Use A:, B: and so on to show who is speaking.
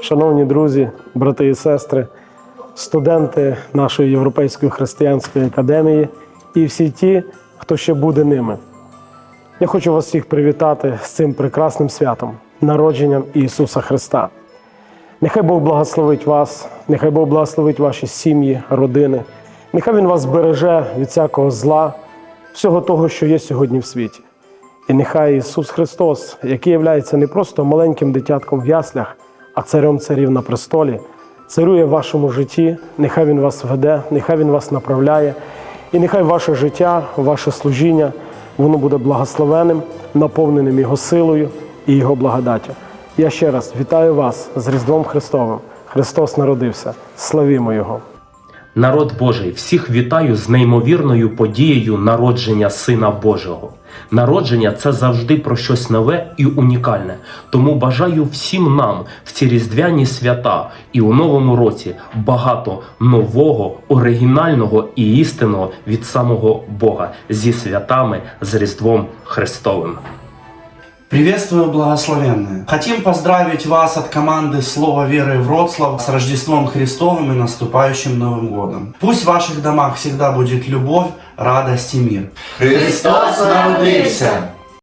A: шановні друзі, брати і сестри, студенти нашої Європейської християнської академії і всі ті, хто ще буде ними. Я хочу вас всіх привітати з цим прекрасним святом, народженням Ісуса Христа. Нехай Бог благословить вас, нехай Бог благословить ваші сім'ї, родини. Нехай Він вас береже від всякого зла, всього того, що є сьогодні в світі. І нехай Ісус Христос, який є не просто маленьким дитятком в яслях, а царем царів на престолі, царює в вашому житті, нехай Він вас веде, нехай Він вас направляє, і нехай ваше життя, ваше служіння, воно буде благословеним, наповненим Його силою і Його благодаттю. Я ще раз вітаю вас з Різдвом Христовим. Христос народився. Славімо Його!
B: Народ Божий, всіх вітаю з неймовірною подією народження Сина Божого. Народження це завжди про щось нове і унікальне. Тому бажаю всім нам в ці різдвяні свята і у новому році багато нового, оригінального і істинного від самого Бога зі святами з Різдвом Христовим.
C: Приветствую, благословенные! Хотим поздравить вас от команды Слово Веры Вроцлав с Рождеством Христовым и наступающим Новым Годом. Пусть в ваших домах всегда будет любовь, радость и мир.
D: Христос народився!